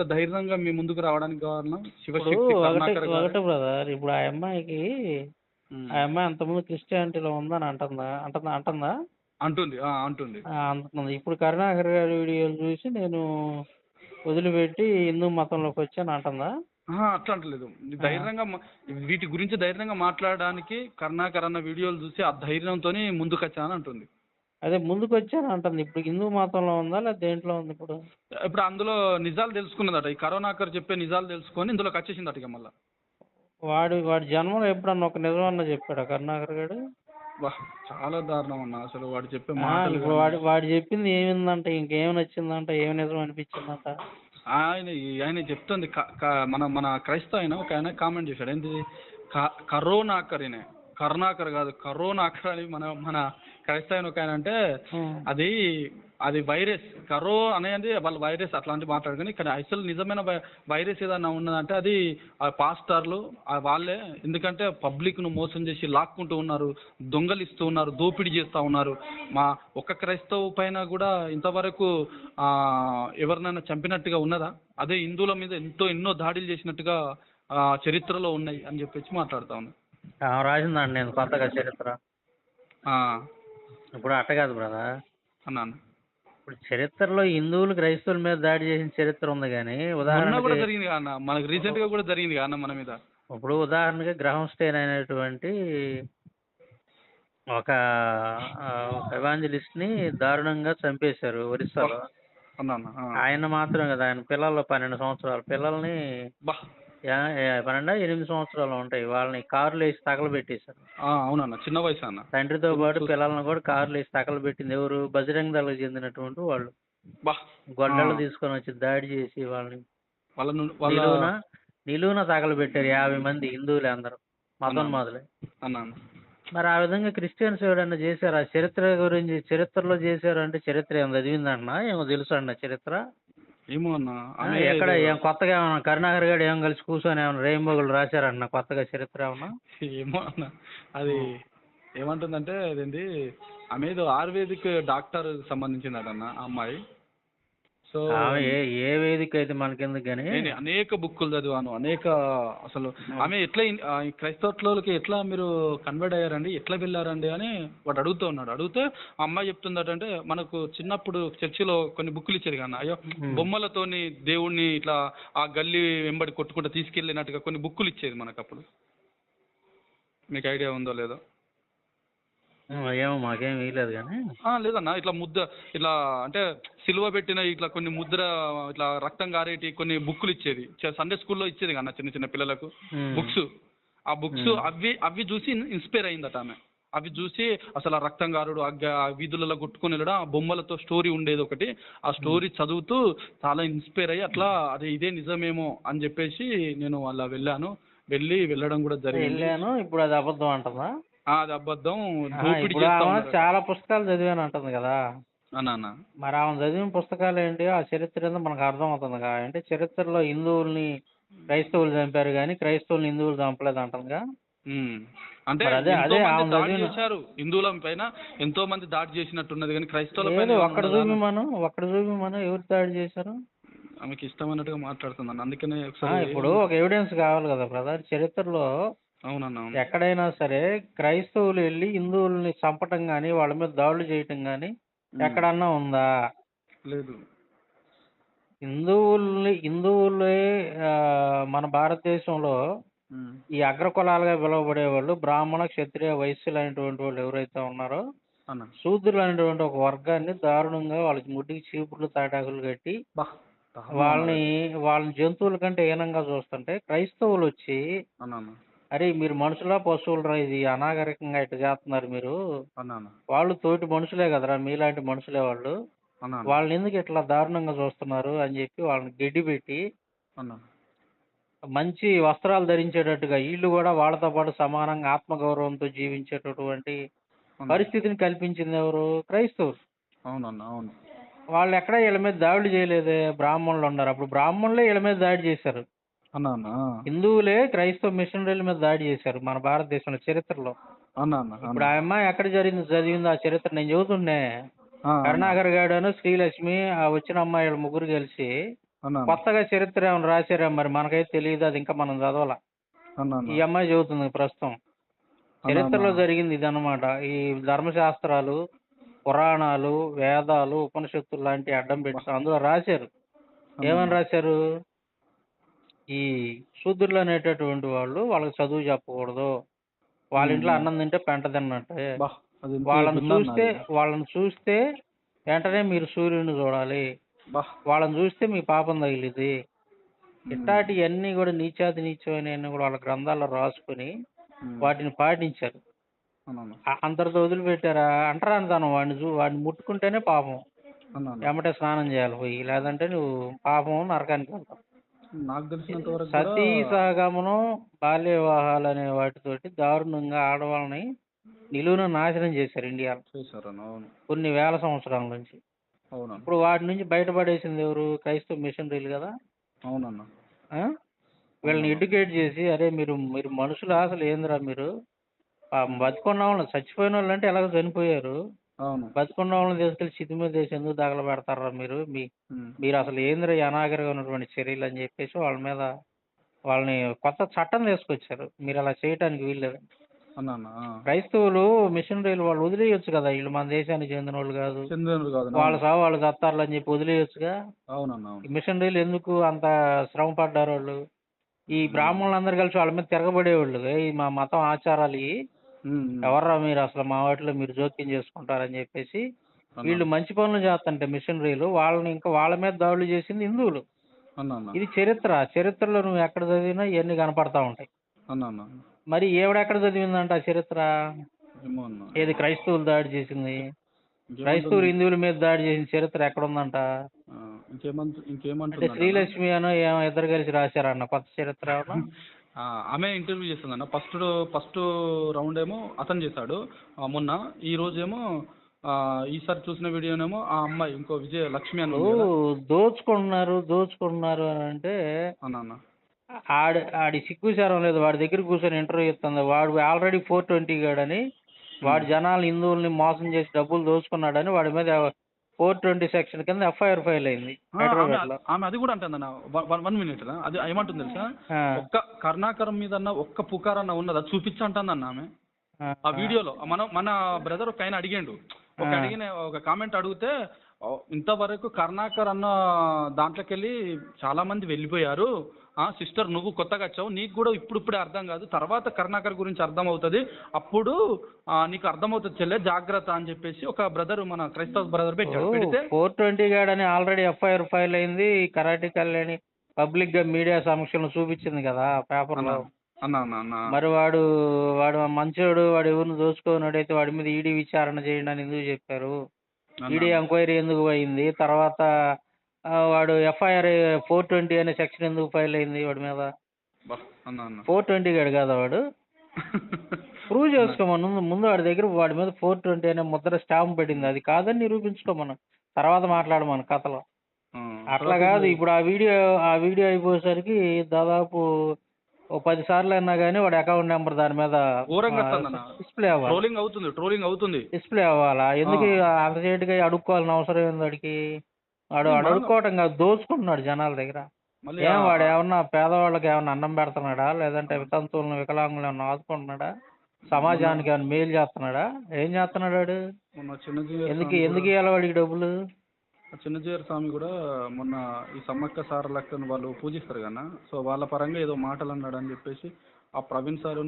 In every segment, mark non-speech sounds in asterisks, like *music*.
ఇంత ధైర్యంగా మీ ముందుకు రావడానికి కారణం ఇప్పుడు శివశక్తి ఒకటి కరుణాకర్ గారు? ఒకటి బ్రదర్ ఇప్పుడు ఆ అమ్మాయికి ఆ అమ్మాయి అంతకుముందు క్రిస్టియానిటీలో ఉందని అంటుందా? అంటుందా? అంటుందా? అంటుంది. ఆ, అంటుంది. ఆ, అంటుంది. ఇప్పుడు కరుణాకర్ గారి వీడియోలు చూసి నేను వదిలిపెట్టి హిందూ మతంలోకి వచ్చాను అంటుందా? ఆహా, అట్లా అంటలేదు. ధైర్యంగా మా- వీటి గురించి ధైర్యంగా మాట్లాడడానికి కరుణాకర్ అన్న వీడియోలు చూసి ఆ ధైర్యంతో ముందుకు వచ్చాను అంటుంది. అదే ముందుకు వచ్చాను అంటుంది ఇప్పుడు హిందూ మతంలో ఉందా లేదా దేంట్లో ఉంది ఇప్పుడు? ఇప్పుడు అందులో నిజాలు తెలుసుకున్నదట. ఈ కరోనాకర్ చెప్పే నిజాలు తెలుసుకొని ఇందులోకి వచ్చేసిందట ఇక మళ్ళా. వాడు వాడి జన్మలో ఎప్పుడన్నా ఒక నిజమన్నా చెప్పాడా కరుణాకర్ గారు? వా చాలా దారుణం అన్న అసలు వాడు చెప్పే ఆ, మాటలు ఇప్పుడు వాడు వాడు చెప్పింది ఏమిందంట ఇంకేం నచ్చిందంట ఏం నిజం అనిపించిందంట? ఆయన ఆయన చెప్తుంది. క- క- మన మన క్రైస్తవ ఆయన ఒక ఆయన కామెంట్ చేశాడు. ఏంటి క- కరోనాకర్ ఈయన. కరుణాకర్ కాదు కరోనాకర్ అని మన మన క్రైస్తవ ఆయన ఒక ఆయన అంటే. అది అది వైరస్ కరో అనేది వాళ్ళ వైరస్ అట్లాంటి మాట్లాడుకుని ఇక్కడ అసలు నిజమైన వై- వైరస్ ఏదన్నా ఉన్నదంటే అది ఆ పాస్టర్లు ఆ వాళ్ళే. ఎందుకంటే పబ్లిక్ను మోసం చేసి లాక్కుంటూ ఉన్నారు దొంగలిస్తూ ఉన్నారు దోపిడీ చేస్తూ ఉన్నారు. మా ఒక్క క్రైస్తవ పైన కూడా ఇంతవరకు ఆ ఎవరినైనా చంపినట్టుగా ఉన్నదా? అదే హిందువుల మీద ఎంతో ఎన్నో దాడులు చేసినట్టుగా ఆ చరిత్రలో ఉన్నాయి అని చెప్పేసి మాట్లాడుతా ఉన్నా. రాసిందండి నేను కొత్తగా చరిత్ర. ఆ, ఇప్పుడు అట్ట కాదు బ్రదర్ అన్నాను ఇప్పుడు చరిత్రలో హిందువులు క్రైస్తవుల మీద దాడి చేసిన చరిత్ర ఉంది కానీ మొన్న కూడా జరిగింది అన్న. మనకు రీసెంట్గా కూడా జరిగింది అన్న మన మీద. ఇప్పుడు ఉదాహరణకి గ్రహం స్టేన్ అయినటువంటి ఒక evangelist ని దారుణంగా చంపేశారు ఒరిస్సాలో. ఆయన మాత్రం కదా ఆయన పిల్లలు పన్నెండు సంవత్సరాలు పిల్లల్ని పన్నెండు ఎనిమిది సంవత్సరాలు ఉంటాయి. వాళ్ళని కార్లు వేసి తగలబెట్టేశారు. అవునన్న చిన్న వయసు అన్న. తండ్రితో పాటు పిల్లల్ని కూడా కార్లు వేసి తగలబెట్టింది. ఎవరు? బజరంగ దళకు చెందినటువంటి వాళ్ళు. గొడ్డలు. తీసుకొని వచ్చి దాడి చేసి వాళ్ళని నిలువున నిలువున తగలబెట్టారు యాభై మంది హిందువులే అందరూ. మతోన్మాదులే అన్నాను మరి ఆ విధంగా క్రిస్టియన్స్ ఎవడన్నా చేశారు? ఆ చరిత్ర గురించి చరిత్రలో చేశారు అంటే చరిత్ర ఏమో చదివిందంటున్నా? ఏమో తెలుసు అన్న చరిత్ర? ఏమో అన్న ఎక్కడ ఏం కొత్తగా ఏమన్నా కరుణాకర్ గారు ఏం కలిసి కూర్చొని ఏమన్నా రెయిన్బోగులు రాశారన్న కొత్తగా చరిత్ర ఏమన్నా? ఏమో అన్న అది ఏమంటుందంటే అదేంటి ఆమె ఏదో ఆయుర్వేదిక్ డాక్టర్ సంబంధించిందట అన్న ఆ అమ్మాయి. సో ఆమె ఏ ఏ వేదిక అయితే మనకెందుకు కానీ నేను అనేక బుక్కులు చదివాను అనేక అసలు ఆమె ఎట్లా ఇన్- ఆ, ఈ క్రైస్తవులకి ఎట్లా మీరు కన్వర్ట్ అయ్యారండి ఎట్లా వెళ్ళారండి అని వాడు అడుగుతూ ఉన్నాడు. అడిగితే ఆ అమ్మాయి చెప్తుందట అంటే మనకు చిన్నప్పుడు చర్చిలో కొన్ని బుక్కులు ఇచ్చేది కన్నా అయ్యో మ్మ్. బొమ్మలతోని దేవుణ్ణి ఇట్లా ఆ గల్లీ వెంబడి కొట్టుకుంటూ తీసుకెళ్ళినట్టుగా కొన్ని బుక్కులు ఇచ్చేది మనకు అప్పుడు. మీకు ఐడియా ఉందో లేదో? ఏమో మాకేం వీలేదు కానీ ఆ, లేదన్నా ఇట్లా ముద్ద ఇట్లా అంటే సిలువ పెట్టిన ఇట్లా కొన్ని ముద్ర ఇట్లా రక్తం కారేటి కొన్ని బుక్కులు ఇచ్చేది. సండే స్కూల్లో ఇచ్చేది కన్నా చిన్న చిన్న పిల్లలకు. బుక్స్. ఆ బుక్స్. అవి అవి చూసి ఇన్స్పైర్ అయిందట ఆమె. అవి చూసి అసలు ఆ రక్తం గారుడు ఆ వీధులలో కొట్టుకొని వెళ్ళడం ఆ బొమ్మలతో స్టోరీ ఉండేది ఒకటి. ఆ స్టోరీ చదువుతూ చాలా ఇన్స్పైర్ అయ్యి అట్లా అదే ఇదే నిజమేమో అని చెప్పేసి నేను అలా వెళ్ళాను. వెళ్ళి వెళ్ళడం కూడా జరిగింది. వెళ్ళాను ఇప్పుడు అది అబద్ధం అంటుందా? అది అబద్ధం ఆ, దోపిడీ ఇప్పుడు చేస్తా ఆమె ఉన్నారు. చాలా పుస్తకాలు చదివాను అంటుంది కదా అన్నా అన్న మరి ఆమె చదివిన పుస్తకాలు ఏంటి ఆ చరిత్ర ఏందో మనకు అర్థం అవుతుంది కదా అంటే చరిత్రలో హిందువుల్ని క్రైస్తవులు చంపారు కానీ క్రైస్తవుల్ని హిందువులు చంపలేదు అంటుందిగా ఉమ్. అంటే మరి అదే- ఎంతో అదే మంది ఆమె దాడి చదివిన- చేశారు హిందువుల పైన ఎంతో మంది దాడి చేసినట్టున్నది కానీ క్రైస్తవుల లేదు పైన ఒక్కడ చూపి? మనం ఒక్కడ చూపి మనం ఎవరు దాడి చేశారు ఆమెకి ఇష్టమైనట్టుగా మాట్లాడుతున్నాను అందుకనే ఆ, ఒకసారి ఇప్పుడు ఒక ఎవిడెన్స్ కావాలి కదా బ్రదర్ చరిత్రలో అవునన్నా అవును. ఎక్కడైనా సరే క్రైస్తవులు వెళ్ళి హిందువుల్ని చంపటం కానీ వాళ్ళ మీద దాడులు చేయటం కానీ ఉమ్. ఎక్కడన్నా ఉందా లేదు హిందువుల్ని హిందువులే ఆ, మన భారతదేశంలో ఉమ్. ఈ అగ్రకులాలుగా పిలువబడే వాళ్ళు బ్రాహ్మణ క్షత్రియ వైశ్యులు అనేటువంటి వాళ్ళు ఎవరైతే ఉన్నారో అన్న శూద్రులు అనేటువంటి ఒక వర్గాన్ని దారుణంగా వాళ్ళకి ముడ్డికి చీపుర్లు తాటాకులు కట్టి బా వాళ్ళని వాళ్ళని జంతువుల కంటే హీనంగా చూస్తుంటే క్రైస్తవులు వచ్చి అన్న అన్న అరే మీరు మనుషులా పశువులరా ఇది? అనాగరికంగా ఇట్లా చేస్తున్నారు మీరు. అన్న అన్న వాళ్ళు తోటి మనుషులే కదరా మీలాంటి మనుషులే వాళ్ళు. అన్న అన్న. వాళ్ళని ఎందుకు ఇట్లా దారుణంగా చూస్తున్నారు అని చెప్పి వాళ్ళని గడ్డి పెట్టి అన్న మంచి వస్త్రాలు ధరించేటట్టుగా వీళ్ళు కూడా వాళ్ళతో పాటు సమానంగా ఆత్మగౌరవంతో జీవించేటటువంటి. పరిస్థితిని కల్పించింది ఎవరు? క్రైస్తవులు. అవునన్న అవును. వాళ్ళు ఎక్కడ వీళ్ళ మీద దాడులు చేయలేదే బ్రాహ్మణులు ఉన్నారు. అప్పుడు బ్రాహ్మణులే వీళ్ళ మీద దాడి చేశారు. అన్న అన్న హిందువులే క్రైస్తవ మిషనరీల మీద దాడి చేశారు మన భారతదేశంలో చరిత్రలో. అన్న అన్న ఇప్పుడు ఆ అమ్మాయి ఎక్కడ జరిగింది? చదివింది ఆ చరిత్ర నేను చదువుతుండే కరుణాకర్ గాడును శ్రీలక్ష్మి ఆ వచ్చిన అమ్మాయిలు ముగ్గురు కలిసి. కొత్తగా చరిత్ర ఏమైనా రాశారా మరి? మనకైతే తెలియదు అది ఇంకా మనం చదవాల. ఈ అమ్మాయి చదువుతుంది ప్రస్తుతం. చరిత్రలో. జరిగింది ఇది అనమాట ఈ ధర్మశాస్త్రాలు పురాణాలు వేదాలు ఉపనిషత్తులు లాంటి అడ్డం పెట్టి అందులో రాశారు. ఏమని. రాశారు? ఈ శూద్రులు అనేటటువంటి వాళ్ళు వాళ్ళకి చదువు చెప్పకూడదు వాళ్ళ ఇంట్లో. అన్నం తింటే పెంట తిన్నట్టే బా, అది ఇంత వాళ్ళని చూస్తే. వాళ్ళని చూస్తే వెంటనే మీరు సూర్యుని చూడాలి బా, వాళ్ళని చూస్తే మీ పాపం తగిలిది. ఇట్లాంటివన్నీ కూడా నీచాతి నీచమైనవన్నీ కూడా వాళ్ళ గ్రంథాల్లో రాసుకుని. వాటిని పాటించారు. ఆ- అంతటితో వదిలిపెట్టారా అంటరానితనం వాడిని చూ వాడిని ముట్టుకుంటేనే పాపం. ఎమ్మటే స్నానం చేయాలి పోయి లేదంటే నువ్వు పాపం నరకానికి వెళ్తావు నాకు తెలిసినంత వరకు సతీ సహగమనం బాల్య వివాహాలు అనే వాటితోటి దారుణంగా ఆడవాళ్ళని నిలువున నాశనం చేశారు ఇండియాలో. అవును. కొన్ని వేల సంవత్సరాల నుంచి. అవునన్న. ఇప్పుడు వాటి నుంచి బయటపడేసింది ఎవరు? క్రైస్తవ మిషనరీలు కదా? అవునన్న. ఆ? వీళ్ళని ఎడ్యుకేట్ చేసి అరే మీరు మీరు మనుషులు అసలు ఏందిరా మీరు? పాపం బతుకున్న వాళ్ళని చచ్చిపోయిన వాళ్ళు అంటే ఎలాగో చనిపోయారు. అవును. బతుకున్న వాళ్ళని తీసుకెళ్ళి చితి మీద వేసి ఎందుకు దాగల పెడతారా మీరు? మీ. మీరు అసలు ఏంద్ర అనాగరిగా ఉన్నటువంటి చర్యలు అని చెప్పేసి వాళ్ళ మీద వాళ్ళని కొత్త చట్టం తీసుకొచ్చారు. మీరు అలా చేయటానికి వీల్లేదు. క్రైస్తవులు మిషనరీలు వాళ్ళు వదిలేయొచ్చు కదా. వీళ్ళు మన దేశానికి చెందిన వాళ్ళు కాదు వాళ్ళ సాగు వాళ్ళు చత్తారు అని చెప్పి వదిలేయొచ్చుగా? మిషనరీలు ఎందుకు అంత శ్రమ పడ్డారు వాళ్ళు ఈ బ్రాహ్మణులందరూ కలిసి వాళ్ళ మీద తిరగబడేవాళ్ళు. "ఏయ్, మా మతం ఆచారాలు. ఎవర్రా మీరు అసలు మా వాటిలో మీరు జోక్యం చేసుకుంటారని చెప్పేసి. వీళ్ళు మంచి పనులు చేస్తుంటే మిషనరీలు వాళ్ళని ఇంకా వాళ్ళ మీద దాడులు చేసింది హిందువులు. ఇది చరిత్ర. చరిత్రలో నువ్వు ఎక్కడ చదివినా ఇవన్నీ కనపడతా ఉంటాయి. మరి ఈవిడ ఎక్కడ చదివిందంట చరిత్ర? ఏది క్రైస్తవులు దాడి చేసింది? క్రైస్తవులు హిందువుల మీద దాడి చేసిన చరిత్ర ఎక్కడ ఉందంట అంటే శ్రీలక్ష్మి అనో ఏమో ఇద్దరు కలిసి రాశారన్న కొత్త చరిత్ర *laughs* ఆమె ఇంటర్వ్యూ చేస్తుందన్న ఫస్ట్ ఫస్ట్ రౌండ్ ఏమో అతను చేశాడు. మొన్న. ఈ రోజు ఏమో ఆ, ఈసారి చూసిన వీడియోనేమో ఆ అమ్మాయి ఇంకో విజయ లక్ష్మి అని ఉంది ఓ, కదా. దోచుకుంటున్నారు దోచుకుంటున్నారు అని అంటే అన్న అన్న. ఆడి ఆడి సిగ్గుచారం లేదు. వాడి దగ్గర కూర్చొని ఇంటర్వ్యూ ఇస్తుంది వాడు ఆల్రెడీ ఫోర్ ట్వంటీ గాడని వాడు జనాలు హిందువుల్ని మోసం చేసి డబ్బులు దోచుకున్నాడని వాడి మీద ఫోర్ ట్వంటీ సెక్షన్ కింద ఎఫ్ఐఆర్ ఫైల్ అయింది. ఆమె హైదరాబాద్లో ఆమె అది కూడా అంటుందన్న వన్ వన్ మినిట్ అది ఏమంటుంది తెలుసా? ఒక్క కర్ణాకరం మీద అన్న ఒక్క పుకారన్న ఉన్నది? అది చూపించు అంటుందన్న ఆమె ఆ. వీడియోలో మనం మన బ్రదర్ ఒక ఆయన అడిగాడు. ఒక. అడిగిన ఒక కామెంట్ అడిగితే "ఓ, ఇంతవరకు కర్ణాకర్ అన్న దాంట్లోకి వెళ్ళి చాలా మంది వెళ్ళిపోయారు. సిస్టర్ నువ్వు కొత్తగా వచ్చావు నీకు కూడా ఇప్పుడు ఇప్పుడే అర్థం కాదు. తర్వాత కర్ణాకర్ గురించి అర్థం అవుతుంది అప్పుడు నీకు అర్థమవుతుంది చెల్లె జాగ్రత్త అని చెప్పేసి ఒక బ్రదర్ మన క్రైస్తవ బ్రదర్ పెట్టాడు. పెడితే ఫోర్ ట్వంటీ గాడని ఆల్రెడీ ఎఫ్ఐఆర్ ఫైల్ అయింది. కరాటే కళ్యాణి పబ్లిక్గా మీడియా సమక్షంలో చూపించింది కదా పేపర్లో మరి వాడు వాడు మంచోడు వాడు ఎవరిని దోచుకోనడైతే వాడి మీద ఈడీ విచారణ చేయండి అని ఎందుకు చెప్పారు? ఈడీ ఎంక్వైరీ ఎందుకు అయింది తర్వాత వాడు ఎఫ్ఐఆర్ ఫోర్ ట్వంటీ అనే సెక్షన్ ఎందుకు ఫైల్ అయింది వాడి మీద? ఫోర్ ట్వంటీ గాడు కదా వాడు? *laughs* ప్రూవ్ చేసుకోమను ముందు వాడి దగ్గర వాడి మీద ఫోర్ ట్వంటీ అనే ముద్ర స్టాంప్ పడింది అది కాదని నిరూపించుకోమను తర్వాత మాట్లాడమను కథలో? అట్లా కాదు. ఇప్పుడు ఆ వీడియో ఆ వీడియో అయిపోయేసరికి దాదాపు ఓ పది సార్లు అయినా కానీ వాడి అకౌంట్ నెంబర్ దాని మీద. డిస్ప్లే అవ్వాలి. ట్రోలింగ్ అవుతుంది ట్రోలింగ్ అవుతుంది. డిస్ప్లే అవ్వాలా? ఎందుకు అంతసేటుగా అడుక్కోవాలని అవసరం ఏంది వాడికి? వాడు వాడు అడుక్కోవటం కాదు దోచుకుంటున్నాడు జనాల దగ్గర. మళ్ళీ ఏం వాడు ఏమన్నా పేదవాళ్ళకి ఏమన్నా అన్నం పెడుతున్నాడా? లేదంటే వితంతువులను వికలాంగులను ఏమన్నా ఆదుకుంటున్నాడా? సమాజానికి ఏమన్నా మేలు చేస్తున్నాడా? ఏం చేస్తున్నాడు వాడు? మొన్న చిన్నజీయర్ ఎందుకు స్వామి ఎందుకు కూడా- ఇవ్వాలి వాడికి డబ్బులు? చిన్నజీయర్ స్వామి కూడా మొన్న ఈ సమ్మక్క సారలక్కను వాళ్ళు పూజిస్తారు కదా సో వాళ్ళ పరంగా ఏదో మాటలు అన్నాడు అని చెప్పేసి ఆ ప్రవీణ్ సార్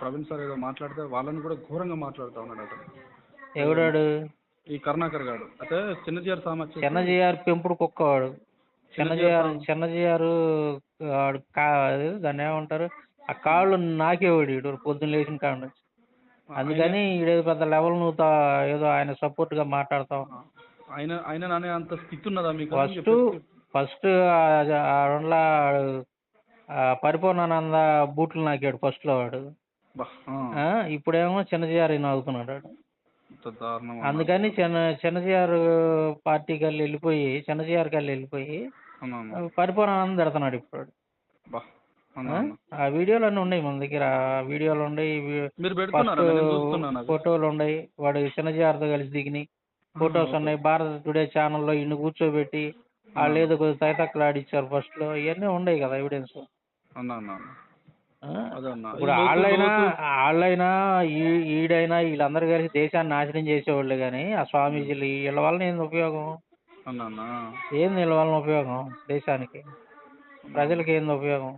ప్రవీణ్ సార్ ఏదో మాట్లాడితే వాళ్ళని కూడా ఘోరంగా మాట్లాడుతూ ఉన్నాడు అతను ఎవడాడు ఈ కరుణాకర్ గారు. అయితే చిన్నజీయర్ స్వామి వచ్చేసి చిన్నజీఆర్ పెంపుడు కుక్క వాడు చిన్నజీఆర్ చిన్నజీఆర్? చిన్నజీఆర్ వాడు కా దాన్ని ఏమంటారు? ఆ కాళ్ళు నాకేవాడు ఈడు పొద్దున్న లేచిన కాడ నుంచి. అందుకని ఈడేదో పెద్ద లెవెల్ నువ్వు తా- ఏదో ఆయన సపోర్ట్గా మాట్లాడతావు ఆయన ఆయన నానే అంత స్థితి ఉన్నదా మీకు? అని ఫస్ట్ చెప్పేసి- ఫస్ట్ రెండ్ల పరిపూర్ణానంద బూట్లు నాకాడు ఫస్ట్లో వాడు. బా, ఆ, ఆ, ఇప్పుడేమో చిన్నజీఆర్ నాగుతున్నాడు వాడు. అందుకని చిన్న చిన్నజీఆర్ పార్టీకి వెళ్ళి వెళ్ళిపోయి చిన్నజీఆర్ కల్లి వెళ్ళిపోయి. పరిపూర్ణానంద పెడుతున్నాడు ఇప్పుడు. ఆ? వీడియోలు అన్నీ ఉన్నాయి మన దగ్గర. ఆ వీడియోలు ఉన్నాయి ఫస్ట్. ఫోటోలు ఉన్నాయి. వాడు చిన్నజీఆర్తో కలిసి దిగినాయి ఫొటోస్ ఉన్నాయి. భారత టుడే ఛానల్లో ఇన్ని కూర్చోబెట్టి వాళ్ళు ఏదో కొద్దిగా ఆడిచ్చారు ఫస్ట్లో. ఇవన్నీ ఉన్నాయి కదా ఎవిడెన్స్ ఇప్పుడు వాళ్ళైనా వాళ్ళైనా ఈడైనా వీళ్ళందరూ కలిసి దేశాన్ని నాశనం చేసేవాళ్ళు కానీ ఆ స్వామీజీలు వీళ్ళ వలన ఏంది ఉపయోగం. ఏంది వీళ్ళ వలన ఉపయోగం దేశానికి? ప్రజలకి ఏంది ఉపయోగం?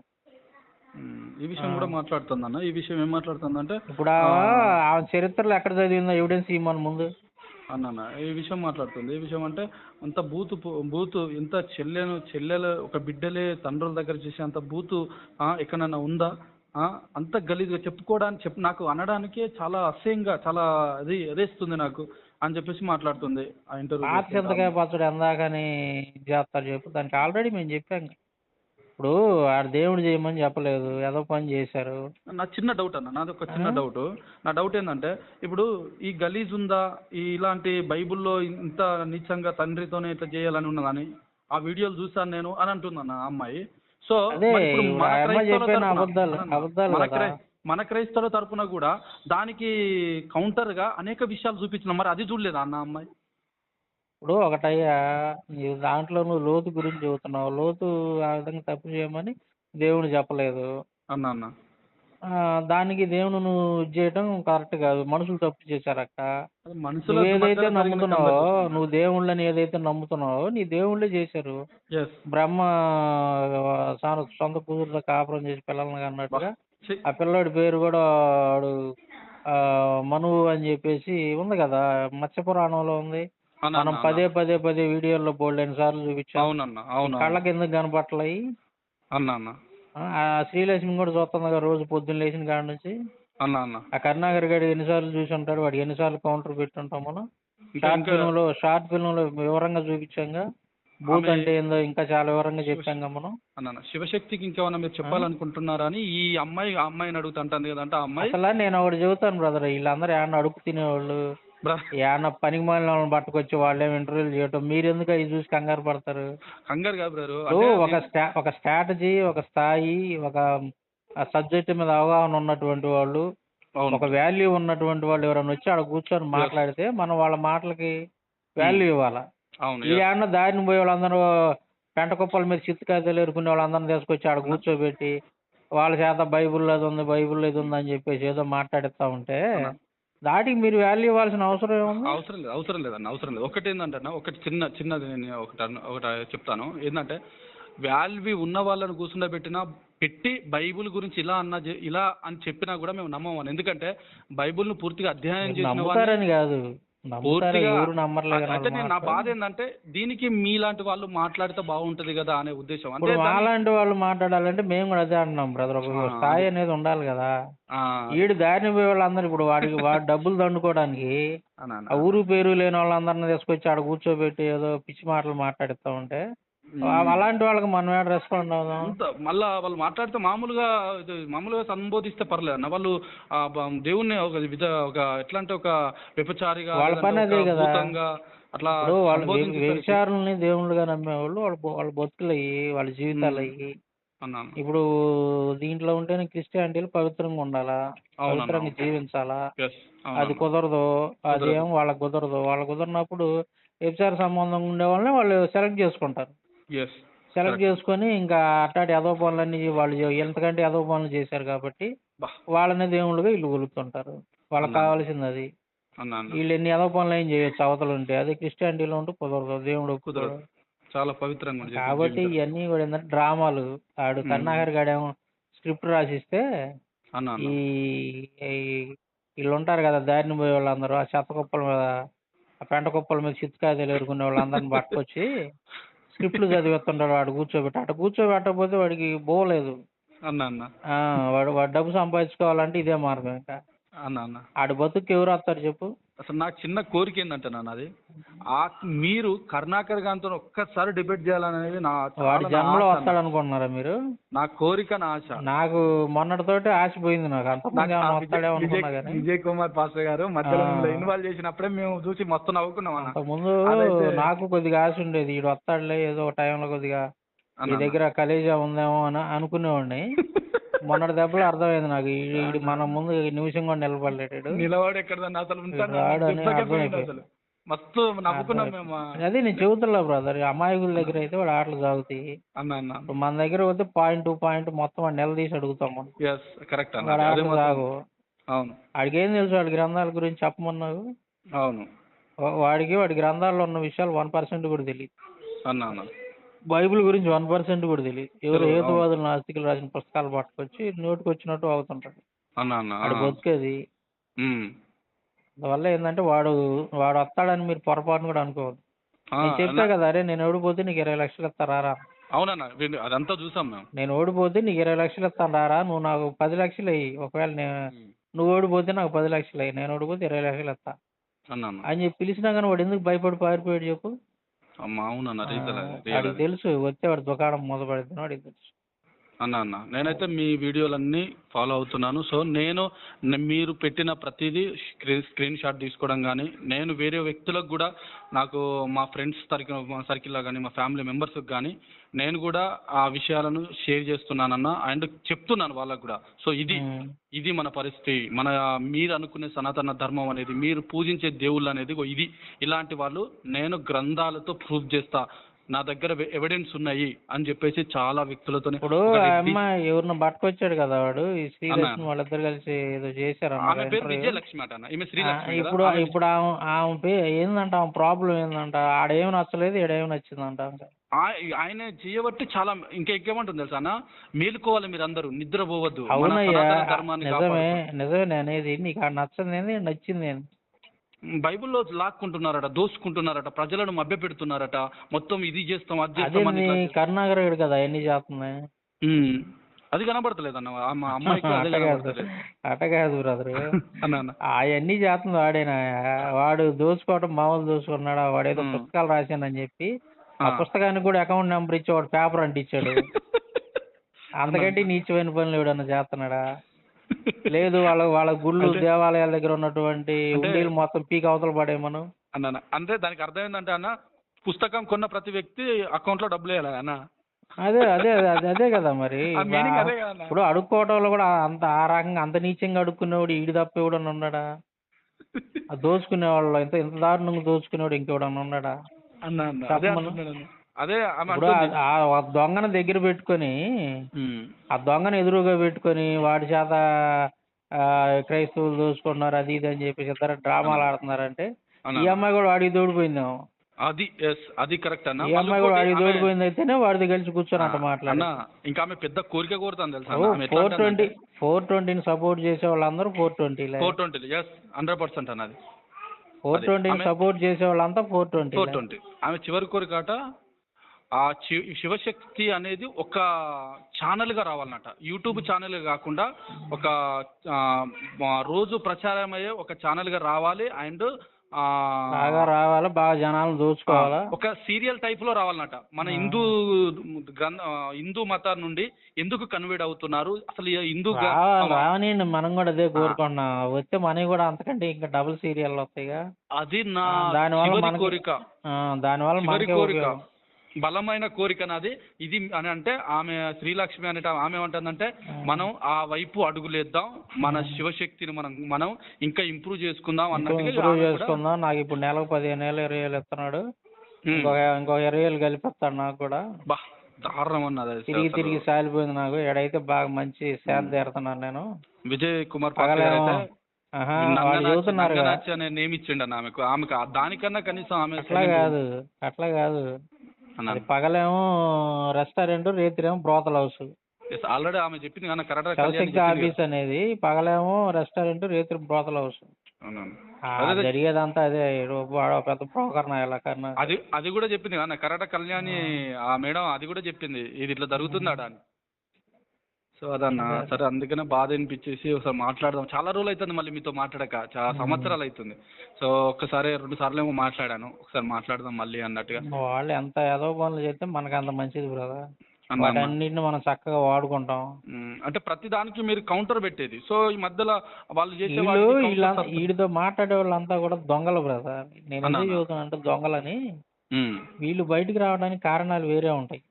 ఈ విషయం కూడా మాట్లాడుతుంది అన్న ఈ విషయం ఏం మాట్లాడుతుందంటే ఇప్పుడు ఆ ఆ చరిత్రలో ఎక్కడ చదివిందో ఎవిడెన్స్ ఇవ్వమని ముందు. అన్న ఈ విషయం మాట్లాడుతుంది? ఈ విషయం అంటే అంత బూతు బూతు ఇంత చెల్లెను చెల్లెలు ఒక బిడ్డలే తండ్రుల దగ్గర చేసే అంత బూతు ఎక్కడన్నా ఉందా? అంత గలీజ్గా చెప్పుకోవడానికి చెప్పు నాకు అనడానికే చాలా అసహ్యంగా చాలా అది అదేస్తుంది నాకు అని చెప్పేసి మాట్లాడుతుంది ఆ ఇంటర్వ్యూ పచ్చడి ఎందాకని చేస్తారు చెప్పు. దానికి ఆల్రెడీ మేము చెప్పాం. ఇప్పుడు ఆడ దేవుడు చేయమని చెప్పలేదు. ఏదో పని చేశారు. నా చిన్న డౌట్ అన్న నాది ఒక చిన్న? డౌట్ నా డౌట్ ఏంటంటే ఇప్పుడు ఈ గలీజ్ ఉందా? ఈ ఇలాంటి బైబిల్లో ఇంత నీచంగా తండ్రితోనే ఇట్లా చేయాలని ఉన్నదని ఆ వీడియోలు చూసాను నేను అని అంటుందన్న ఆ అమ్మాయి. సో మన క్రైస్తవుల తరపున కూడా దానికి కౌంటర్గా అనేక విషయాలు చూపించిన మరి అది చూడలేదా అన్న అమ్మాయి? ఇప్పుడు ఒకటయ్యా నీవు దాంట్లో నువ్వు లోతు గురించి చెబుతున్నావు. లోతు ఆ విధంగా తప్పు చేయమని దేవుడు చెప్పలేదు. అన్న దానికి దేవుడు నువ్వు ఇది చేయడం కరెక్ట్ కాదు. మనుషులు తప్పు చేశారు అక్క అది మనుషుల ఏదైతే నమ్ముతున్నావో నువ్వు దేవుళ్ళని ఏదైతే నమ్ముతున్నావో నీ దేవుళ్ళే చేశారు. బ్రహ్మ సొంత కూతురుతో కాపురం చేసి పిల్లల్ని అన్నట్టుగా ఆ పిల్లోడి పేరు కూడా వాడు ఆ, మనువు అని చెప్పేసి ఉంది కదా. మత్స్య పురాణంలో ఉంది. మనం పదే పదే పదే వీడియోల్లో బోల్డెన్ సార్లు చూపించాం. అవునన్న అవును కళ్ళకి ఎందుకు కనపట్లయి అన్న అన్న ఆ శ్రీలక్ష్మి కూడా చూస్తుంది కదా రోజు పొద్దున్న లేచిన కాడ నుంచి. అన్న అన్న ఆ కరుణాకర్ గారు ఎన్నిసార్లు చూసి ఉంటాడు వాడికి ఎన్నిసార్లు కౌంటర్ పెట్టుంటాం మనం ఇంకా షార్ట్ ఇంకా ఫిల్మ్లో షార్ట్ ఫిల్మ్లో వివరంగా చూపించాంగా. భూత్ ఆమె- అంటే ఏందో ఇంకా చాలా వివరంగా చెప్పాంగా మనం అన్న శివశక్తికి ఇంకేమైనా మీరు చెప్పాలనుకుంటున్నారా అని ఈ అమ్మాయి ఆ అమ్మాయిని అడుగుతుంటుంది కదంటే ఆ అమ్మాయి. అసలు నేను ఒకటి చెబుతాను బ్రదర్ వీళ్ళందరూ ఏమన్నా అడుగు తినేవాళ్ళు ఏమన్నా పనికి మాలిన వాళ్ళని పట్టుకొచ్చి వాళ్ళేం ఇంటర్వ్యూలు చేయటం. మీరు ఎందుకు అవి చూసి కంగారు పడతారు? కంగారు కాదు బ్రదరు. ఇప్పుడు ఒక స్టా ఒక స్ట్రాటజీ ఒక స్థాయి ఒక సబ్జెక్ట్ మీద అవగాహన ఉన్నటువంటి వాళ్ళు అవును. ఒక వాల్యూ ఉన్నటువంటి వాళ్ళు ఎవరైనా వచ్చి ఆడ కూర్చొని మాట్లాడితే మనం వాళ్ళ మాటలకి వాల్యూ ఇవ్వాలా? అవును ఈ ఏమన్నా దారిని పోయే వాళ్ళందరూ పెంట కుప్పల మీద చిత్తుకాయలు ఎరుకునే వాళ్ళందరిని తీసుకొచ్చి ఆడ కూర్చోబెట్టి వాళ్ళ చేత బైబుల్ అది ఉంది బైబుల్ ఇది ఉంది అని చెప్పేసి ఏదో మాట్లాడిస్తా ఉంటే దాటికి మీరు వాల్యూ ఇవ్వాల్సిన అవసరం ఏముంది? అవసరం లేదు అవసరం లేదన్న అవసరం లేదు. ఒకటి ఏంటంటే అన్న, ఒకటి చిన్న చిన్నది నేను ఒకటి అన్న- ఒకటి చెప్తాను. ఏంటంటే వాల్యూ ఉన్న వాళ్ళని కూర్చుండబెట్టినా పెట్టి బైబుల్ గురించి ఇలా అన్న జే- ఇలా అని చెప్పినా కూడా మేము నమ్మమని ఎందుకంటే బైబుల్ను పూర్తిగా అధ్యయనం చేసిన వాళ్ళు నమ్ముతారని కాదు. పూర్తిగా అంటే నేను నా బాధ ఏంటంటే దీనికి మీలాంటి వాళ్ళు మాట్లాడితే బాగుంటది కదా అనే ఉద్దేశం. అంటే మాలాంటి వాళ్ళు మాట్లాడాలంటే మేము కూడా అదే అంటున్నాం బ్రదర్ ఒక స్థాయి అనేది ఉండాలి కదా. ఈడు దారిని పోయే వాళ్ళందరూ ఇప్పుడు వాడికి వాడు *laughs* డబ్బులు దండుకోవడానికి ఊరు పేరు లేని వాళ్ళందరిని తీసుకొచ్చి ఆడ కూర్చోబెట్టి ఏదో పిచ్చి మాటలు మాట్లాడుతూ ఉంటే అలాంటి వాళ్ళకి మనం ఏడ రెస్పాండ్ అవుదాం? అంత మళ్ళా వాళ్ళు మాట్లాడితే మామూలుగా ఇది మామూలుగా సంబోధిస్తే పర్లేదు అన్న. వాళ్ళు ఆ బ- దేవుణ్ణి ఒక విధ ఒక ఎట్లా అంటే ఒక వ్యభిచారిగా వాళ్ళ లేదంటే పని ఒక అదే కదా. భూతంగా అట్లా ఇప్పుడు వాళ్ళు సంబోధించేసరికి- వ్యభిచారుల్ని దేవుళ్ళుగా నమ్మేవాళ్ళు వాళ్ళ బొ- వాళ్ళ బతుకులు అయ్యి వాళ్ళ జీవితాలు. అయ్యి అన్నాను ఇప్పుడు దీంట్లో ఉంటేనే క్రిస్టియానిటీలు పవిత్రంగా ఉండాలా? అవునన్నా. పవిత్రంగా జీవించాలా? Yes, అది అవునన్నా. కుదరదు. అదేం వాళ్ళకి కుదరదు. వాళ్ళకి కుదరినప్పుడు వ్యభిచార సంబంధం ఉండే వాళ్ళని వాళ్ళు సెలెక్ట్ చేసుకుంటారు. సెలెక్ట్. చేసుకొని ఇంకా అట్లాంటి ఎదో పనులన్నీ వాళ్ళు ఎంతకంటే ఎదో పనులు చేశారు కాబట్టి వాళ్ళనే దేవుళ్ళుగా ఇల్లు కొలుతుంటారు వాళ్ళకి. కావాల్సింది అది. వీళ్ళు ఎన్ని ఎదో పనులు ఏం చేయొచ్చు అవతలు ఉంటే అదే క్రిస్టియానిటీలో ఉంటే కుదరదు దేవుడు. కుదరదు చాలా పవిత్రంగా కాబట్టి. ఇవన్నీ కూడా ఏంటంటే డ్రామాలు ఆడు. కర్ణాకర్ గాడేమో స్క్రిప్ట్ రాసిస్తే. ఈ వీళ్ళు ఉంటారు కదా దారిని పోయే వాళ్ళందరూ ఆ చెత్త కుప్పల మీద ఆ పెంట కుప్పల మీద చిత్తుకాయలు ఎరుకునే వాళ్ళందరిని పట్టుకొచ్చి *laughs* స్క్రిప్ట్లు చదివిస్తుంటాడు వాడు కూర్చోబెట్టి. అటు కూర్చోబెట్టకపోతే వాడికి పోలేదు అన్నా అన్న. ఆ, వాడు వాడు డబ్బు సంపాదించుకోవాలంటే ఇదే మార్గం ఇంకా. అన్నా అన్న. ఆడు బతుకు ఎవరు వస్తారు చెప్పు. అసలు నాకు చిన్న కోరిక ఏంటంటే నాన్న అది. ఆ మీరు కరుణాకర్ గారితో ఒక్కసారి డిబేట్ చేయాలనేది నా వాడి జన్మలో వస్తాడు అనుకుంటున్నారా మీరు? నా కోరిక నా ఆశ. నాకు మొన్నటితోటి ఆశ పోయింది నాకు. వస్తాడేమో విజయ్ కుమార్ పాస్టర్ గారు మధ్యలో. ఇన్వాల్వ్ చేసినప్పుడే మేము చూసి మస్తు నవ్వుకున్నాం అదైతే- నాకు కొద్దిగా ఆశ ఉండేది. ఈడు వస్తాడులే ఏదో ఒక టైంలో కొద్దిగా అన్న, దగ్గర కలేజా ఉందేమో అని అనుకునేవాడిని. *laughs* మొన్నటి దెబ్బలో అర్థమైంది నాకు. ఈ- ఈడు మన ముందు నిమిషం కూడా నిలబడలేడు అసలు ఉంటాను రాడు అని అర్థమైపోయింది. అసలు. మస్తు నవ్వుకున్నాం మేము అదే నేను చెబుతున్నా బ్రదర్ అమాయకుల దగ్గర అయితే వాడు ఆటలు సాగుతాయి. అన్న అన్న. ఇప్పుడు మన దగ్గర పోతే పాయింట్ టు పాయింట్ మొత్తం వాడు నిలదీసి అడుగుతాం మనం. ఎస్ కరెక్ట్ అన్న. వాడు అదే ఆటలు మాత్రం- సాగు. అవును. వాడికి ఏం తెలుసు వాడి గ్రంథాల గురించి చెప్పమన్నావు? అవును. వా- వాడికి వాడి గ్రంథాల్లో ఉన్న విషయాలు వన్ పర్సెంట్ కూడా తెలియదు. అన్న అన్న. బైబిల్ గురించి వన్ పర్సెంట్ కూడా తెలియదు ఎవరు. హేతువాదులు నాస్తికులు రాసిన పుస్తకాలు పట్టుకొచ్చి నోటికి వచ్చినట్టు అవుతుంటాడు. అన్న అన్న వాడు. బతికేది. అందువల్ల ఏంటంటే వాడు వాడు వస్తాడని మీరు పొరపాటును కూడా అనుకోవద్దు. నేను చెప్పా కదా అరే నేను ఓడిపోతే నీకు ఇరవై లక్షలు ఇస్తాను రారా అవునన్న అదంతా చూసాం మేము. నేను ఓడిపోతే నీకు ఇరవై లక్షలు ఇస్తాను రారా నువ్వు నాకు పది లక్షలు అయ్యి ఒకవేళ నేను నువ్వు ఓడిపోతే నాకు పది లక్షలు అయ్యి నేను ఓడిపోతే ఇరవై లక్షలు ఇస్తా. అని చెప్పి పిలిచినా కానీ వాడు ఎందుకు భయపడి పారిపోయాడు చెప్పు? అమ్మ అవునన్న అది తెలుసు వచ్చే వాడు దుకాణం మూతపడుతుంది వాడికి తెలుసు అన్న అన్న. నేనైతే మీ వీడియోలన్నీ ఫాలో అవుతున్నాను. సో నేను మీరు పెట్టిన ప్రతిదీ స్క్రీన్ స్క్రీన్ షాట్ తీసుకోవడం కానీ నేను వేరే వ్యక్తులకు కూడా నాకు మా ఫ్రెండ్స్ సర్కిల్ మా సర్కిల్లో కానీ మా ఫ్యామిలీ మెంబర్స్కి కానీ నేను కూడా ఆ విషయాలను షేర్ చేస్తున్నానన్న. అండ్ చెప్తున్నాను వాళ్ళకు కూడా. సో ఇది. ఇది మన పరిస్థితి. మన మీరు అనుకునే సనాతన ధర్మం అనేది మీరు పూజించే దేవుళ్ళు అనేది ఇది. ఇలాంటి వాళ్ళు నేను గ్రంథాలతో ప్రూఫ్ చేస్తా. నా దగ్గర ఎవిడెన్స్ ఉన్నాయి అని చెప్పేసి చాలా వ్యక్తులతో ఇప్పుడు అమ్మాయి ఎవరిని పట్టుకొచ్చాడు కదా వాడు ఈ శ్రీలక్ష్మి వాళ్ళిద్దరు కలిసి ఏదో చేశారు ఆమె అన్నారు పేరు interview. విజయలక్ష్మి అట అన్న. ఈమె ఆ, శ్రీలక్ష్మి కదా? ఇప్పుడు ఇప్పుడు ఆమె ఏందంట ఆమె ప్రాబ్లం ఏందంట ఆడేం నచ్చలేదు ఈడేం నచ్చిందంట ఆయన చేయబట్టి చాలా ఇంకా ఎక్కేమంటుంది తెలుసా అన్న మేలుకోవాలి మీరు అందరూ నిద్రపోవద్దు నిజమే. నిజమే నేను అనేది నీకు నచ్చింది నచ్చింది బైబిల్లో లాక్కుంటున్నారట దోసుకుంటున్నారట ప్రజలను మభ్య పెడుతున్నారట మొత్తం ఇది చేస్తాం అది చేస్తాం. కరుణాకరుడు కదా అవన్నీ చేస్తుంది ఉమ్. అది కనబడతలేదు అన్న అమ్మాయికి అట్ట కాదు బ్రదర్ అవన్నీ చేస్తుంది వాడేనా వాడు దోచుకోవడం మామూలు దోచుకున్నాడు వాడేదో. పుస్తకాలు రాశానని చెప్పి ఆ ఆ. పుస్తకానికి కూడా అకౌంట్ నెంబర్ ఇచ్చి వాడు పేపర్ అంటించాడు *laughs* అంతకంటే నీచమైన పనులు ఎవడన్నా చేస్తున్నాడా లేదు వాళ్ళ వాళ్ళ గుళ్ళు దేవాలయాల దగ్గర ఉన్నటువంటి ఉండీలు మొత్తం పీక్ అవతల పడేమను? అన్న అన్న. అంటే దానికి అర్థం ఏంటంటే అన్న పుస్తకం కొన్న ప్రతి వ్యక్తి అకౌంట్లో డబ్బులు వేయాలి అన్న. అదే అదే అదే అదే కదా మరి. ఇప్పుడు అడుక్కోవటంలో కూడా అంత ఆ రకంగా అంత నీచంగా అడుక్కునేవాడు ఈడు తప్ప ఎవడన్నా ఉన్నాడా? ఆ దోచుకునే వాళ్ళు ఇంత ఇంత దారుణంగా దోచుకునేవాడు ఇంకెవడన్నా ఉన్నాడా? అన్న. అదే దొంగను దగ్గర పెట్టుకొని. ఆ దొంగను ఎదురుగా పెట్టుకొని వాడి చేత ఆ, క్రైస్తవులు దోచుకున్నారు అది ఇది అని చెప్పేసి ఇద్దరు డ్రామాలు ఆడుతున్నారంటే. ఈ అమ్మాయి కూడా వాడికి దోడిపోయిందేమో అది ఎస్ అది కరెక్ట్ అన్న. ఈ అమ్మాయి కూడా వాడికి దోడిపోయింది అయితేనే వాడితో కలిసి కూర్చొని అంట అన్న మాట్లాడి ఇంకా ఆమె పెద్ద కోరిక కోరుతాను తెలుసా ఫోర్ ట్వంటీ ఫోర్ ట్వంటీని సపోర్ట్ చేసే వాళ్ళందరూ four ట్వంటీలే four twenty yes hundred percent అన్నది ఫోర్ ట్వంటీని ఆమె- సపోర్ట్ చేసే వాళ్ళంతా ఫోర్ ట్వంటీ ఫోర్ ట్వంటీ ఆమె చివరి కోరికట ఆ శివశక్తి అనేది ఒక ఛానల్గా రావాలన్నట యూట్యూబ్ ఛానల్ కాకుండా ఒక రోజు ప్రచారం అయ్యే ఒక ఛానల్గా రావాలి అండ్ బాగా రావాలా బాగా జనాలను దోచుకోవాలా? ఒక సీరియల్ టైప్లో రావాలన్నట మన. హిందూ గ్రంథ హిందూ మతం నుండి ఎందుకు కన్వర్ట్ అవుతున్నారు? అసలు హిందూ రావనియండి మనం కూడా అదే కోరుకుంటున్నాం. వస్తే మనకి కూడా అంతకంటే ఇంకా డబుల్ సీరియల్ వస్తాయిగా. అది నా దానివల్ల కోరిక. దానివల్ల మనకే కోరిక. బలమైన కోరిక నాది. ఇది అని అంటే ఆమె శ్రీలక్ష్మి అనేట ఆమె ఏమంటుందంటే మనం ఆ వైపు అడుగులేద్దాం మన శివశక్తిని మనం మనం ఇంకా ఇంప్రూవ్ చేసుకుందాం అన్నట్టుగా ఇంప్రూవ్ చేసుకుందాం. నాకు ఇప్పుడు నెలకు పదిహేను వేలు ఇరవై వేలు ఇస్తున్నాడు. ఇంకొక ఇంకొక ఇరవై వేలు కలిపిస్తాడు నాకు కూడా. బా దారుణం అన్నది అది తిరిగి అసలు. తిరిగి సాలిపోయింది నాకు. ఎడైతే బాగా మంచి సేద తీరుతున్నాను నేను. విజయ్ కుమార్ పాత్ర గారు పగలేమో. అయితే ఆహా, నంగనాచి- వాళ్ళు చదువుతున్నారు కదా. నంగనాచి అనే నేమ్ ఇచ్చిండు అన్న ఆమెకు. ఆమెకు ఆ- దానికన్నా కనీసం ఆమె అట్లా కాదు. అట్లా కాదు. అది పగలేమో రెస్టారెంట్ రేతిరేమో బ్రోతల్ హౌస్. ఆల్రెడీ ఆమె చెప్పింది కానీ కరెక్ట్ ఆఫీస్ అనేది పగలేమో రెస్టారెంట్ రేత్రి బ్రోతల్ హౌస్. జరిగేదంతా అదే వాడు పెద్ద బ్రోకర్ నాయలా కన్నా అది అది కూడా చెప్పింది కదా కరాట కళ్యాణి ఆ మేడం అది కూడా చెప్పింది. ఇది ఇట్లా జరుగుతుందా అని. సో అదన్న సరే అందుకనే బాధ అనిపించేసి ఒకసారి మాట్లాడదాం. చాలా రోజులు అవుతుంది మళ్ళీ మీతో మాట్లాడక. చాలా సంవత్సరాలు అవుతుంది సో ఒక్కసారి రెండు సార్లు ఏమో మాట్లాడాను. ఒకసారి మాట్లాడదాం మళ్ళీ అన్నట్టుగా. వాళ్ళు ఎంత ఏదో పనులు చేస్తే మనకు అంత మంచిది బ్రదర్. అన్న, అన్న. వాటన్నిటిని మనం చక్కగా వాడుకుంటాం. అంటే ప్రతి దానికి మీరు కౌంటర్ పెట్టేది. సో ఈ మధ్యలో వాళ్ళు చేసే వీడితో మాట్లాడే వాళ్ళంతా కూడా దొంగలు బ్రదర్. నేను ఎందుకు. చెబుతున్నా అంటే దొంగలని. వీళ్ళు బయటికి రావడానికి కారణాలు వేరే ఉంటాయి.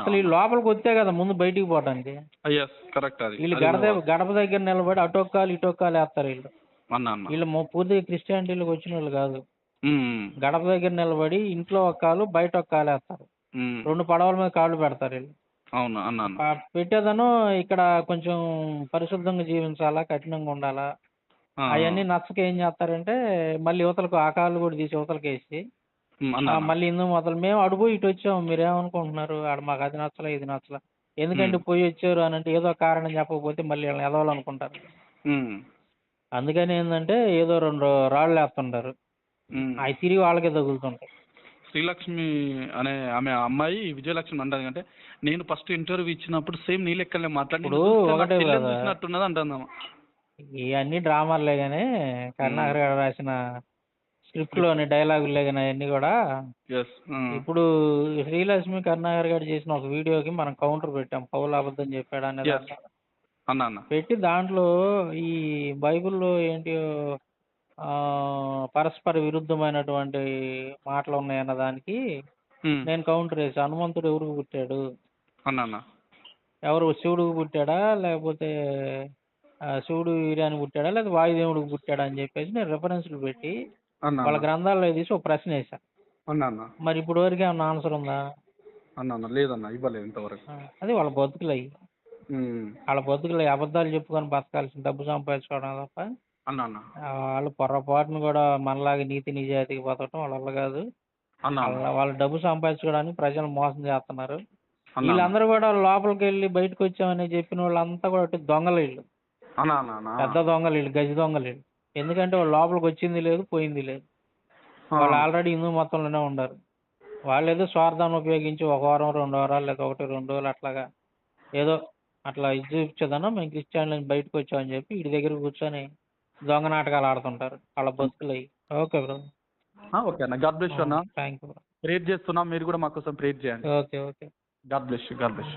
అసలు వీళ్ళు లోపలికి వచ్చే కదా ముందు బయటికి పోవడానికి కరెక్ట్ అది. వీళ్ళు గడప గడప దగ్గర నిలబడి అటొక్కాలు ఇటొక్కాలు వేస్తారు వీళ్ళు. వీళ్ళు పూర్తిగా క్రిస్టియానిటీలోకి వచ్చిన వాళ్ళు కాదు. గడప దగ్గర నిలబడి ఇంట్లో ఒక కాలు బయట ఒక కాలు వేస్తారు. రెండు పడవల మీద కాళ్ళు పెడతారు వీళ్ళు. అవును అన్నాను పెట్టేదను ఇక్కడ కొంచెం పరిశుద్ధంగా జీవించాలా కఠినంగా ఉండాలా? అవన్నీ నచ్చక ఏం చేస్తారంటే మళ్ళీ యువతలకు ఆ కాళ్ళు కూడా తీసి యువతలకి వేసి మళ్ళీ హిందూ మొదలు మేము అడుగు ఇటు వచ్చాము. మీరేమనుకుంటున్నారు? ఆడ మాకు అది నచ్చలే ఇది నచ్చలే. ఎందుకంటే పోయి వచ్చారు అని అంటే ఏదో కారణం చెప్పకపోతే మళ్ళీ వీళ్ళని ఎదవాలనుకుంటారు. అందుకని ఏంటంటే ఏదో రెండు రాళ్ళు వేస్తుంటారు. అవి తిరిగి వాళ్ళకే తగులుతుంటాయి. శ్రీలక్ష్మి అనే ఆమె అమ్మాయి విజయలక్ష్మి అంటది. అంటే నేను ఫస్ట్ ఇంటర్వ్యూ ఇచ్చినప్పుడు సేమ్ నీ లెక్కలే మాట్లాడి ఇప్పుడు ఒకటే brother. చూసినట్టున్నది అంటుందమ్మా ఇవన్నీ డ్రామాలే కానీ కరుణాకర్ గారు రాసిన స్క్రిప్ట్లోని డైలాగులే అవన్నీ కూడా. ఎస్ ఇప్పుడు శ్రీలక్ష్మి కరుణాకర్ గారు చేసిన ఒక వీడియోకి మనం కౌంటర్ పెట్టాం. పౌలు అబద్ధం చెప్పాడు అనే Yes. దాంట్లో. అన్న అన్న. పెట్టి దాంట్లో ఈ బైబిల్లో ఏంటి ఆ, పరస్పర విరుద్ధమైనటువంటి మాటలు ఉన్నాయన్న దానికి ఉమ్, నేను కౌంటర్ వేసి. హనుమంతుడు ఎవరికి పుట్టాడు? ఎవరు శివుడికి పుట్టాడా? లేకపోతే శివుడు వీర్యానికి పుట్టాడా? లేదా వాయుదేవుడికి పుట్టాడా అని చెప్పేసి నేను రెఫరెన్స్లు పెట్టి అన్న వాళ్ళ గ్రంథాల్లో తీసి ఒక ప్రశ్న వేసా అన్న అన్న. మరి ఇప్పుడు వరకు ఏమన్నా ఆన్సర్ ఉందా? అన్న అన్న లేదన్న ఇవ్వలేదు ఇంతవరకు. అది వాళ్ళ బతుకులు అయ్యి వాళ్ళ బతుకులు అబద్ధాలు చెప్పుకొని బతకాల్సిన డబ్బు సంపాదించుకోవడం తప్ప. అన్న అన్న. ఆ, వాళ్ళు పొరపాటును కూడా మనలాగా నీతి నిజాయితీకి బతకడం వాళ్ళ కాదు. వాళ్ళ డబ్బు సంపాదించుకోవడానికి ప్రజలు మోసం చేస్తున్నారు. వీళ్ళందరూ కూడా లోపలికి వెళ్ళి బయటకు వచ్చామని చెప్పిన వాళ్ళంతా కూడా దొంగలు వీళ్ళు పెద్ద దొంగలు వీళ్ళు గజ దొంగలు వీళ్ళు ఎందుకంటే వాళ్ళు లోపలికి వచ్చింది లేదు పోయింది లేదు. వాళ్ళు ఆల్రెడీ హిందూ మొత్తంలోనే ఉన్నారు. వాళ్ళు ఏదో స్వార్థాన్ని ఉపయోగించి ఒక వారం రెండు వారాలు లేదా ఒకటి రెండు రోజులు అట్లాగా ఏదో అట్లా ఇది చూపించదన్నా మేము క్రిస్టియన్లు బయటకు వచ్చామని చెప్పి వీడి దగ్గర కూర్చొని దొంగ నాటకాలు ఆడుతుంటారు. వాళ్ళ బతుకులు అయ్యి. Okay bro. ఓకే అన్న. గాడ్ బ్లెస్ అన్న. థ్యాంక్ యూ ప్రేర్ చేస్తున్నాం. మీరు కూడా మా కోసం ప్రేర్ చేయండి. Okay okay. God bless god bless